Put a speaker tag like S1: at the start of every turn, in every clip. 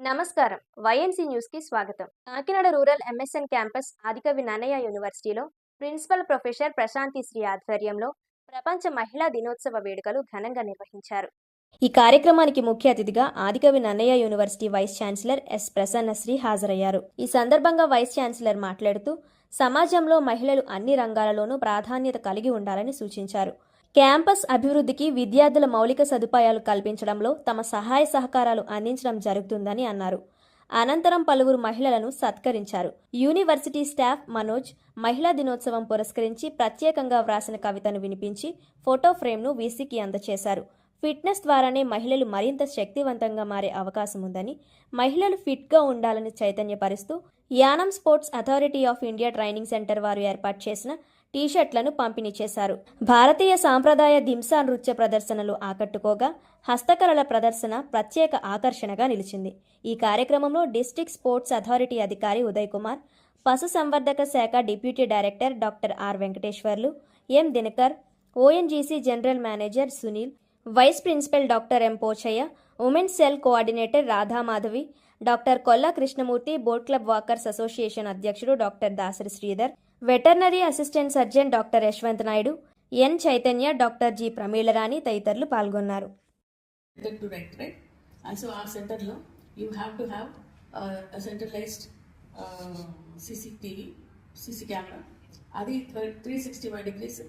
S1: నమస్కారం. వైఎన్సీ న్యూస్కి స్వాగతం. Kakinada rural MSN campus Adikavi Nannaya యూనివర్సిటీలో ప్రిన్సిపల్ ప్రొఫెసర్ ప్రశాంతి శ్రీ ఆధ్వర్యంలో ప్రపంచ మహిళా దినోత్సవ వేడుకలు ఘనంగా నిర్వహించారు. ఈ కార్యక్రమానికి ముఖ్య అతిథిగా Adikavi Nannayya university vice chancellor S Prasannasri హాజరయ్యారు. ఈ సందర్భంగా వైస్ ఛాన్సలర్ మాట్లాడుతూ సమాజంలో మహిళలు అన్ని రంగాలలోనూ ప్రాధాన్యత కలిగి ఉండాలని సూచించారు. క్యాంపస్ అభివృద్ధికి విద్యార్థుల మౌలిక సదుపాయాలు కల్పించడంలో తమ సహాయ సహకారాలు అందించడం జరుగుతుందని అన్నారు. అనంతరం పలువురు మహిళలను సత్కరించారు. యూనివర్సిటీ స్టాఫ్ మనోజ్ మహిళా దినోత్సవం పురస్కరించి ప్రత్యేకంగా వ్రాసిన కవితను వినిపించి ఫోటో ఫ్రేమ్ను వీసీకి అందజేశారు ఫిట్నెస్ ద్వారానే మహిళలు మరింత శక్తివంతంగా మారే అవకాశం ఉందని మహిళలు ఫిట్గా ఉండాలని చైతన్యపరుస్తూ Yanam sports authority of India training centre వారు ఏర్పాటు చేసిన టీషర్ట్లను పంపిణీ చేశారు. భారతీయ సాంప్రదాయ దింసా నృత్య ప్రదర్శనలు ఆకట్టుకోగా హస్తకళల ప్రదర్శన ప్రత్యేక ఆకర్షణగా నిలిచింది. ఈ కార్యక్రమంలో డిస్టిక్ స్పోర్ట్స్ అథారిటీ అధికారి ఉదయ్ కుమార్ పశు సంవర్ధక శాఖ deputy director doctor R Venkateswarlu M Dinakar ONGC general manager Sunil vice principal doctor M Pochaiah women's cell coordinator Radhamadhavi doctor Kolla Krishnamurthy boat club walkers association అధ్యక్షుడు doctor Dasari Sridhar veterinary assistant surgeon doctor Yashwant Naidu N Chaitanya doctor G Pramilarani తదితరులు పాల్గొన్నారు.
S2: Center to write, right? And so our center లో you have uh, అది three sixty five degrees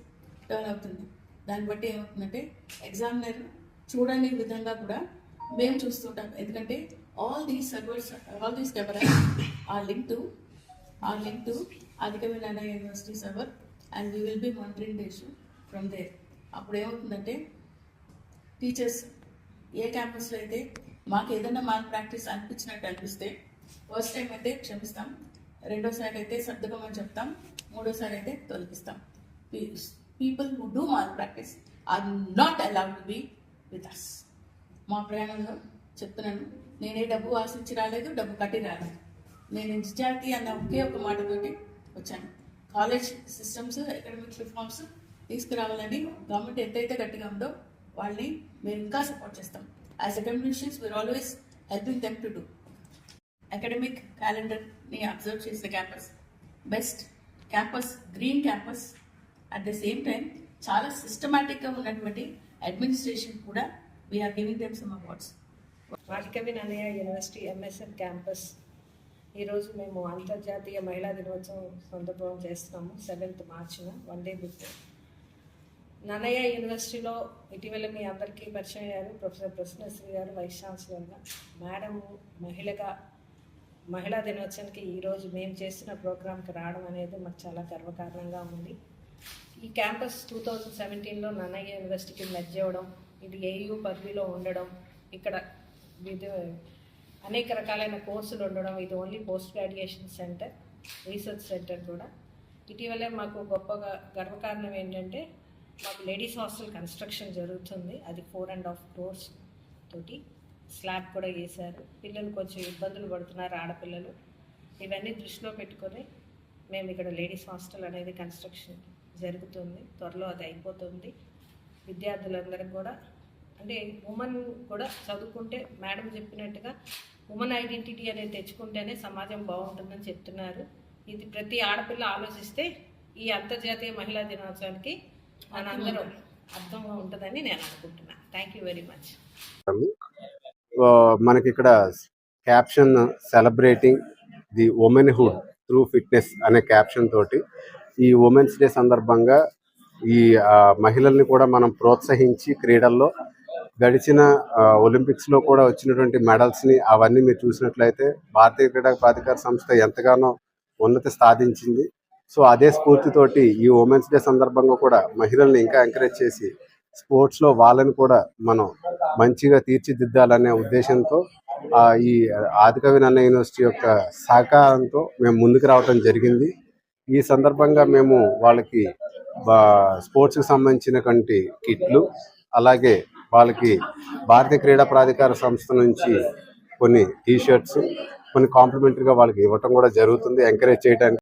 S2: turn అవుతుంది. దాన్ని బట్టి ఏమవుతుందంటే examiner చూడని విధంగా కూడా మేము చూస్తుంటాం. ఎందుకంటే all these servers all these camera are link to are link to Adikavi Narayana university server and we will be monitoring the issue from there అప్పుడు ఏమవుతుందంటే టీచర్స్ ఏ క్యాంపస్లో అయితే మాకు ఏదైనా మార్క్ ప్రాక్టీస్ అనిపించినట్టు అనిపిస్తే ఫస్ట్ టైం అయితే క్షమిస్తాం రెండోసారి అయితే సర్దుకోమని చెప్తాం మూడోసారి అయితే తొలగిస్తాం. People who do malpractice are not allowed to be with us మా ప్రయాణంలో చెప్తున్నాను నేనే డబ్బు ఆశించి రాలేదు డబ్బు కట్టి రాలేదు. నేను విద్యార్థి అన్న ఒకే ఒక మాటతోటి వచ్చాను. కాలేజ్ సిస్టమ్స్ అకాడమిక్ రిఫార్మ్స్ తీసుకురావాలని గవర్నమెంట్ ఎంతైతే గట్టిగా ఉందో వాళ్ళని మేము ఇంకా సపోర్ట్ చేస్తాం. As academicians we're always helping them to do academic క్యాలెండర్ని observe చేసిన campus best campus green campus at the same time చాలా సిస్టమేటిక్గా ఉన్నటువంటి అడ్మినిస్ట్రేషన్ కూడా we're giving them some awards
S3: వాటికవి Nannaya university MSN campus ఈరోజు మేము అంతర్జాతీయ మహిళా దినోత్సవం సందర్భం చేస్తున్నాము సెవెంత్ మార్చిన వన్ డే బిఫోర్ నన్నయ్య యూనివర్సిటీలో ఇటీవల మీ అందరికీ పరిచయం అయ్యారు ప్రొఫెసర్ ప్రసన్నశ్రీ గారు వైస్ ఛాన్సలర్గా మేడం మహిళగా మహిళా దినోత్సవానికి ఈరోజు మేము చేస్తున్న ప్రోగ్రామ్కి రావడం అనేది మాకు చాలా గర్వకారణంగా ఉంది. ఈ క్యాంపస్ టూ థౌజండ్ సెవెంటీన్లో నన్నయ్య యూనివర్సిటీకి మెర్జ్ అవ్వడం ఇది ఏయూ పదవిలో ఉండడం ఇక్కడ విద్య అనేక రకాలైన కోర్సులు ఉండడం ఇది only post graduation centre research centre కూడా. ఇటీవలే మాకు గొప్పగా గర్వకారణం ఏంటంటే మాకు లేడీస్ హాస్టల్ కన్స్ట్రక్షన్ జరుగుతుంది. అది ఫోర్ అండ్ హాఫ్ క్రోర్స్ తోటి స్లాబ్ కూడా వేశారు. పిల్లలు కొంచెం ఇబ్బందులు పడుతున్నారు ఆడపిల్లలు. ఇవన్నీ దృష్టిలో పెట్టుకొని మేము ఇక్కడ లేడీస్ హాస్టల్ అనేది కన్స్ట్రక్షన్ జరుగుతుంది. త్వరలో అది అయిపోతుంది. విద్యార్థులందరికీ కూడా అంటే ఉమెన్ కూడా చదువుకుంటే మేడం చెప్పినట్టుగా ఉమెన్ ఐడెంటిటీ అనేది తెచ్చుకుంటేనే సమాజం బాగుంటుందని చెప్తున్నారు. ఇది ప్రతి ఆడపిల్ల ఆలోచిస్తే ఈ అంతర్జాతీయ మహిళా దినోత్సవానికి మనందరం అర్థంగా ఉంటుందని నేను అనుకుంటున్నాను థ్యాంక్ యూ వెరీ మచ్
S4: మనకి ఇక్కడ caption celebrating the womanhood through fitness అనే క్యాప్షన్ తోటి ఈ ఉమెన్స్ డే సందర్భంగా ఈ మహిళల్ని కూడా మనం ప్రోత్సహించి క్రీడల్లో గడిచిన ఒలింపిక్స్లో కూడా వచ్చినటువంటి మెడల్స్ని అవన్నీ మీరు చూసినట్లయితే భారతీయ క్రీడా ప్రాధికార సంస్థ ఎంతగానో ఉన్నతి సాధించింది. సో అదే స్ఫూర్తితోటి ఈ ఉమెన్స్ డే సందర్భంగా కూడా మహిళల్ని ఇంకా ఎంకరేజ్ చేసి స్పోర్ట్స్లో వాళ్ళని కూడా మనం మంచిగా తీర్చిదిద్దాలనే ఉద్దేశంతో ఈ ఆదికవి నన్న యూనివర్సిటీ యొక్క సహకారంతో మేము ముందుకు రావటం జరిగింది. ఈ సందర్భంగా మేము వాళ్ళకి స్పోర్ట్స్కి సంబంధించినటువంటి కిట్లు అలాగే వాళ్ళకి భారతీయ క్రీడా ప్రాధికార సంస్థ నుంచి కొన్ని టీ షర్ట్స్ కొన్ని కాంప్లిమెంటరీగా వాళ్ళకి ఇవ్వటం కూడా జరుగుతుంది ఎంకరేజ్ చేయడానికి